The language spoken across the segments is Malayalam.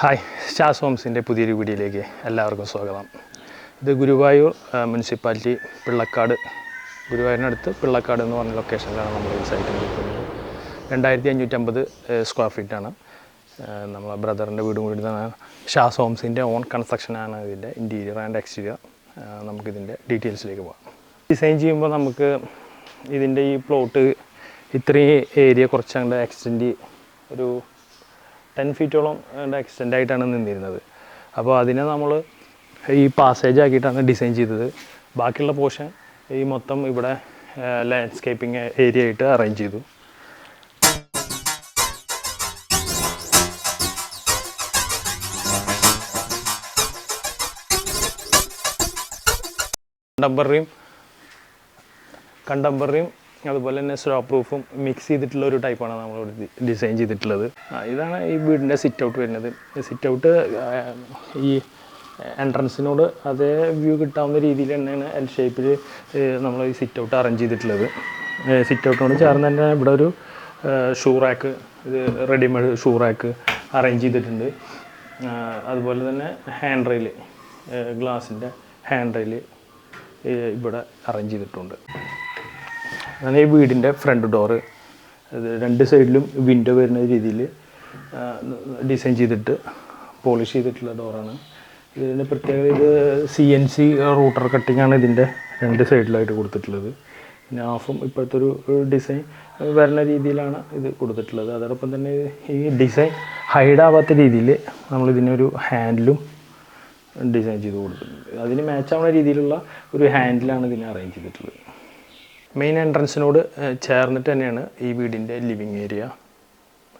ഹായ് ഷാസ് ഹോംസിന്റെ പുതിയൊരു വീഡിയോയിലേക്ക് എല്ലാവർക്കും സ്വാഗതം. ഇത് ഗുരുവായൂർ മുനിസിപ്പാലിറ്റി പിള്ളക്കാട് ഗുരുവായൂരിനടുത്ത് പിള്ളക്കാട് എന്ന് പറഞ്ഞ ലൊക്കേഷനിലാണ് നമ്മൾ ഈ സൈറ്റ് നിൽക്കുന്നത്. രണ്ടായിരത്തി അഞ്ഞൂറ്റമ്പത് സ്ക്വയർ ഫീറ്റാണ് നമ്മളെ ബ്രദറിന്റെ വീടും കൂടി തന്നെ ഷാസ് ഹോംസിന്റെ ഓൺ കൺസ്ട്രക്ഷനാണ് ഇതിന്റെ ഇന്റീരിയർ ആൻഡ് എക്സ്റ്റീരിയർ നമുക്കിതിന്റെ ഡീറ്റെയിൽസിലേക്ക് പോകാം. ഡിസൈൻ ചെയ്യുമ്പോൾ നമുക്ക് ഇതിന്റെ ഈ പ്ലോട്ട് ഇത്രയും ഏരിയ കുറച്ചങ്ങോട്ട് എക്സ്റ്റെൻഡ് ഒരു ടെൻ ഫീറ്റോളം എക്സ്റ്റെൻഡ് ആയിട്ടാണ് നിന്നിരുന്നത്. അപ്പോൾ അതിനെ നമ്മൾ ഈ പാസേജ് ആക്കിയിട്ടാണ് ഡിസൈൻ ചെയ്തത്. ബാക്കിയുള്ള പോർഷൻ ഈ മൊത്തം ഇവിടെ ലാൻഡ്സ്കേപ്പിംഗ് ഏരിയ ആയിട്ട് അറേഞ്ച് ചെയ്തു. കണ്ടംപററിയും കണ്ടംപററിയും അതുപോലെ തന്നെ സ്ലോ പ്രൂഫും മിക്സ് ചെയ്തിട്ടുള്ള ഒരു ടൈപ്പാണ് നമ്മൾ ഡിസൈൻ ചെയ്തിട്ടുള്ളത്. ഇതാണ് ഈ വീടിന്റെ സിറ്റ് ഔട്ട് വരുന്നത്. സിറ്റ് ഔട്ട് ഈ എൻട്രൻസിനോട് അതേ വ്യൂ കിട്ടാവുന്ന രീതിയിൽ തന്നെയാണ് എൽ ഷേപ്പിൽ നമ്മൾ ഈ സിറ്റ് ഔട്ട് അറേഞ്ച് ചെയ്തിട്ടുള്ളത്. സിറ്റ് ഔട്ടിനോട് ചേർന്ന് തന്നെ ഇവിടെ ഒരു ഷൂ റാക്ക് ഇത് റെഡിമെയ്ഡ് ഷൂ റാക്ക് അറേഞ്ച് ചെയ്തിട്ടുണ്ട്. അതുപോലെ തന്നെ ഹാൻഡ് റെയിൽ ഗ്ലാസിന്റെ ഹാൻഡ് റെയിൽ ഇവിടെ അറേഞ്ച് ചെയ്തിട്ടുണ്ട്. അതാണ് ഈ വീടിന്റെ ഫ്രണ്ട് ഡോറ് രണ്ട് സൈഡിലും വിൻഡോ വരുന്ന രീതിയിൽ ഡിസൈൻ ചെയ്തിട്ട് പോളിഷ് ചെയ്തിട്ടുള്ള ഡോറാണ് ഇതിന്റെ പ്രത്യേകത ഇത് C N C router cutting ആണ് ഇതിന്റെ രണ്ട് സൈഡിലായിട്ട് കൊടുത്തിട്ടുള്ളത്. പിന്നെ ഹാഫും ഇപ്പോഴത്തെ ഒരു ഡിസൈൻ വരുന്ന രീതിയിലാണ് ഇത് കൊടുത്തിട്ടുള്ളത്. അതോടൊപ്പം തന്നെ ഈ ഡിസൈൻ ഹൈഡ് ആവാത്ത രീതിയിൽ നമ്മളിതിനൊരു ഹാൻഡിലും ഡിസൈൻ ചെയ്ത് കൊടുത്തിട്ടുണ്ട് അതിന് മാച്ച് ആവുന്ന രീതിയിലുള്ള ഒരു ഹാൻഡിലാണ് ഇതിനെ അറേഞ്ച് ചെയ്തിട്ടുള്ളത്. മെയിൻ എൻട്രൻസിനോട് ചേർന്നിട്ട് തന്നെയാണ് ഈ വീടിന്റെ ലിവിങ് ഏരിയ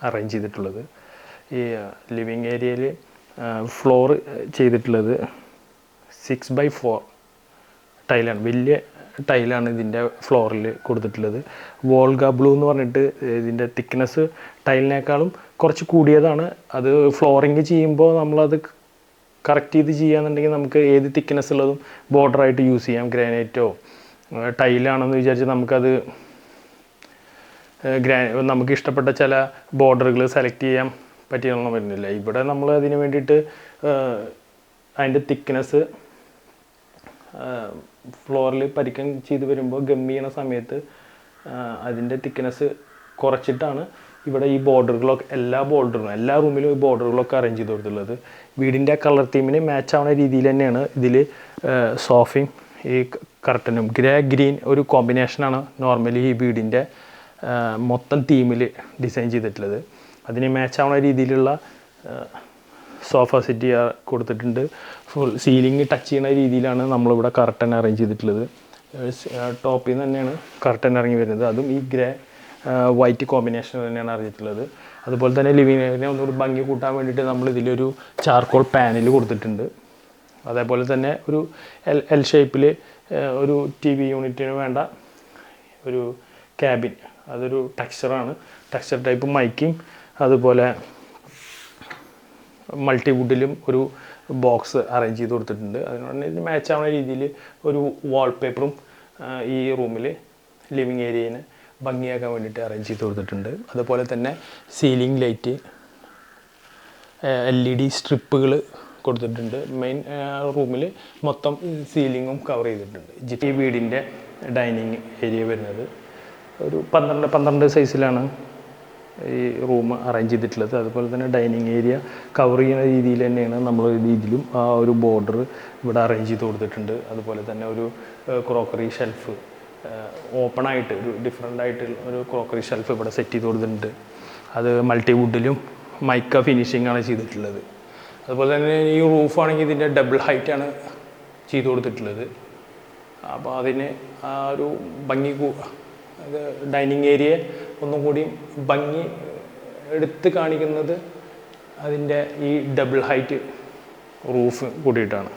അറേഞ്ച് ചെയ്തിട്ടുള്ളത്. ഈ ലിവിങ് ഏരിയയിൽ ഫ്ലോർ ചെയ്തിട്ടുള്ളത് സിക്സ് ബൈ ഫോർ ടൈലാണ് വലിയ ടൈലാണ് ഇതിന്റെ ഫ്ലോറിൽ കൊടുത്തിട്ടുള്ളത്. വോൾഗ ബ്ലൂ എന്ന് പറഞ്ഞിട്ട് ഇതിന്റെ തിക്നെസ് ടൈലിനേക്കാളും കുറച്ച് കൂടിയതാണ്. അത് ഫ്ലോറിങ് ചെയ്യുമ്പോൾ നമ്മളത് കറക്റ്റ് ചെയ്ത് ചെയ്യുകയെന്നുണ്ടെങ്കിൽ നമുക്ക് ഏത് തിക്നെസ് ഉള്ളതും ബോർഡറായിട്ട് യൂസ് ചെയ്യാം. ഗ്രാനൈറ്റോ ടൈലാണെന്ന് വിചാരിച്ച് നമുക്കത് ഗ്രാ നമുക്ക് ഇഷ്ടപ്പെട്ട ചില ബോർഡറുകൾ സെലക്ട് ചെയ്യാൻ പറ്റിയെന്നൊന്നും വരുന്നില്ല. ഇവിടെ നമ്മൾ അതിന് വേണ്ടിയിട്ട് അതിന്റെ തിക്നെസ് ഫ്ലോറിൽ പരിക്കം ചെയ്ത് വരുമ്പോൾ ഗം ചെയ്യണ സമയത്ത് അതിന്റെ തിക്നെസ് കുറച്ചിട്ടാണ് ഇവിടെ ഈ ബോർഡറുകളൊക്കെ എല്ലാ ബോർഡറും എല്ലാ റൂമിലും ഈ ബോർഡറുകളൊക്കെ അറേഞ്ച് ചെയ്ത് കൊടുത്തിട്ടുള്ളത്. വീടിന്റെ കളർ തീമിന് മാച്ച് ആവുന്ന രീതിയിൽ തന്നെയാണ് ഇതിൽ സോഫയും ഈ കർട്ടനും ഗ്രേ ഗ്രീൻ ഒരു കോമ്പിനേഷനാണ് നോർമലി ഈ വീടിന്റെ മൊത്തം തീമിൽ ഡിസൈൻ ചെയ്തിട്ടുള്ളത്. അതിന് മാച്ച് ആവുന്ന രീതിയിലുള്ള സോഫ സെറ്റ് കൊടുത്തിട്ടുണ്ട്. ഫുൾ സീലിംഗ് ടച്ച് ചെയ്യുന്ന രീതിയിലാണ് നമ്മളിവിടെ കർട്ടൻ അറേഞ്ച് ചെയ്തിട്ടുള്ളത്. ടോപ്പിൽ നിന്ന് തന്നെയാണ് കർട്ടൻ ഇറങ്ങി വരുന്നത്. അതും ഈ ഗ്രേ വൈറ്റ് കോമ്പിനേഷൻ തന്നെയാണ് അറിഞ്ഞിട്ടുള്ളത്. അതുപോലെ തന്നെ ലിവിങ് ഏരിയ ഒന്നുകൂടി ഭംഗി കൂട്ടാൻ വേണ്ടിയിട്ട് നമ്മൾ ഇതിലൊരു ചാർക്കോൾ പാനൽ കൊടുത്തിട്ടുണ്ട്. അതേപോലെ തന്നെ ഒരു എൽ എൽ ഷേപ്പിൽ ഒരു ടി വി യൂണിറ്റിന് വേണ്ട ഒരു ക്യാബിൻ അതൊരു ടെക്സ്ചറാണ് ടെക്സ്ചർ ടൈപ്പ് മൈക്കും അതുപോലെ മൾട്ടിവുഡിലും ഒരു ബോക്സ് അറേഞ്ച് ചെയ്ത് കൊടുത്തിട്ടുണ്ട്. അതിനോട് മാച്ച് ആവുന്ന രീതിയിൽ ഒരു വാൾപേപ്പറും ഈ റൂമിൽ ലിവിങ് ഏരിയന് ഭംഗിയാക്കാൻ വേണ്ടിയിട്ട് അറേഞ്ച് ചെയ്ത് കൊടുത്തിട്ടുണ്ട്. അതുപോലെ തന്നെ ceiling light L E D സ്ട്രിപ്പുകൾ കൊടുത്തിട്ടുണ്ട്. മെയിൻ റൂമിൽ മൊത്തം സീലിങ്ങും കവർ ചെയ്തിട്ടുണ്ട്. ജി- ഈ വീടിന്റെ ഡൈനിങ് ഏരിയ വരുന്നത്. ഒരു പന്ത്രണ്ട് പന്ത്രണ്ട് സൈസിലാണ് ഈ റൂം അറേഞ്ച് ചെയ്തിട്ടുള്ളത്. അതുപോലെ തന്നെ ഡൈനിങ് ഏരിയ കവർ ചെയ്യുന്ന രീതിയിൽ തന്നെയാണ് നമ്മൾ രീതിയിലും ആ ഒരു ബോർഡർ ഇവിടെ അറേഞ്ച് ചെയ്ത് കൊടുത്തിട്ടുണ്ട്. അതുപോലെ തന്നെ ഒരു ക്രോക്കറി ഷെൽഫ് ഓപ്പൺ ആയിട്ട് ഒരു ഡിഫറെന്റ് ആയിട്ട് ഒരു ക്രോക്കറി ഷെൽഫ് ഇവിടെ സെറ്റ് ചെയ്ത് കൊടുത്തിട്ടുണ്ട്. അത് മൾട്ടി വുഡിലും മൈക്ക ഫിനിഷിംഗ് ആണ് ചെയ്തിട്ടുള്ളത്. അതുപോലെ തന്നെ ഈ റൂഫാണെങ്കിൽ ഇതിന്റെ ഡബിൾ ഹൈറ്റാണ് ചെയ്തു കൊടുത്തിട്ടുള്ളത്. അപ്പോൾ അതിന് ആ ഒരു ഭംഗി ഡൈനിങ് ഏരിയ ഒന്നും കൂടി ഭംഗി എടുത്ത് കാണിക്കുന്നത് അതിന്റെ ഈ ഡബിൾ ഹൈറ്റ് റൂഫ് കൂടിയിട്ടാണ്.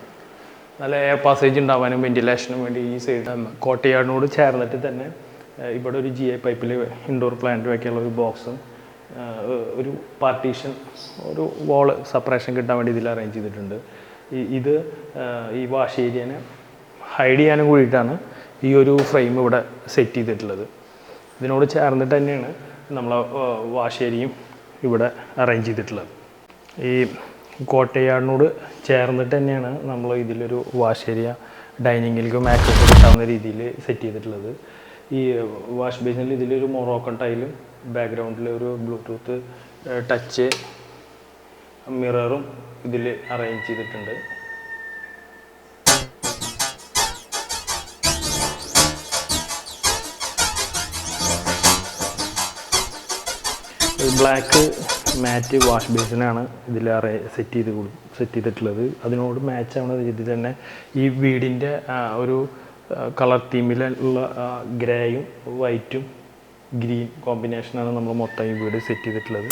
നല്ല എയർ പാസേജ് ഉണ്ടാവാനും വെന്റിലേഷനും വേണ്ടി ഈ സൈഡ് കോട്ടയാടിനോട് ചേർന്നിട്ട് തന്നെ ഇവിടെ ഒരു ജി ഐ പൈപ്പിൽ ഇൻഡോർ പ്ലാന്റ് വയ്ക്കാനുള്ള ഒരു ബോക്സും ഒരു പാർട്ടീഷൻ ഒരു വാൾ സെപ്പറേഷൻ കിട്ടാൻ വേണ്ടി ഇതിൽ അറേഞ്ച് ചെയ്തിട്ടുണ്ട്. ഈ ഇത് ഈ വാഷ് ഏരിയനെ ഹൈഡ് ചെയ്യാനും കൂടിയിട്ടാണ് ഈ ഒരു ഫ്രെയിം ഇവിടെ സെറ്റ് ചെയ്തിട്ടുള്ളത്. ഇതിനോട് ചേർന്നിട്ട് തന്നെയാണ് നമ്മൾ വാഷ് ഏരിയയും ഇവിടെ അറേഞ്ച് ചെയ്തിട്ടുള്ളത്. ഈ കോട്ടയാടിനോട് ചേർന്നിട്ട് തന്നെയാണ് നമ്മൾ ഇതിലൊരു വാഷ് ഏരിയ ഡൈനിങ്ങിലേക്ക് മാക്സസ് കിട്ടാവുന്ന രീതിയിൽ സെറ്റ് ചെയ്തിട്ടുള്ളത്. ഈ വാഷ് ബേസിനിൽ ഇതിലൊരു മൊറോക്കൺ ടൈലും ബാക്ക്ഗ്രൗണ്ടിൽ ഒരു ബ്ലൂടൂത്ത് ടച്ച് മിററും ഇതിൽ അറേഞ്ച് ചെയ്തിട്ടുണ്ട്. ബ്ലാക്ക് മാറ്റ് വാഷ് ബേസിനാണ് ഇതിൽ സെറ്റ് ചെയ്ത് സെറ്റ് ചെയ്തിട്ടുള്ളത്. അതിനോട് മാച്ച് ആവുന്ന രീതിയിൽ തന്നെ ഈ വീടിന്റെ ഒരു കളർ തീമിലുള്ള ഗ്രേയും വൈറ്റും ഗ്രീൻ കോമ്പിനേഷനാണ് നമ്മൾ മൊത്തം ഈ വീട് സെറ്റ് ചെയ്തിട്ടുള്ളത്.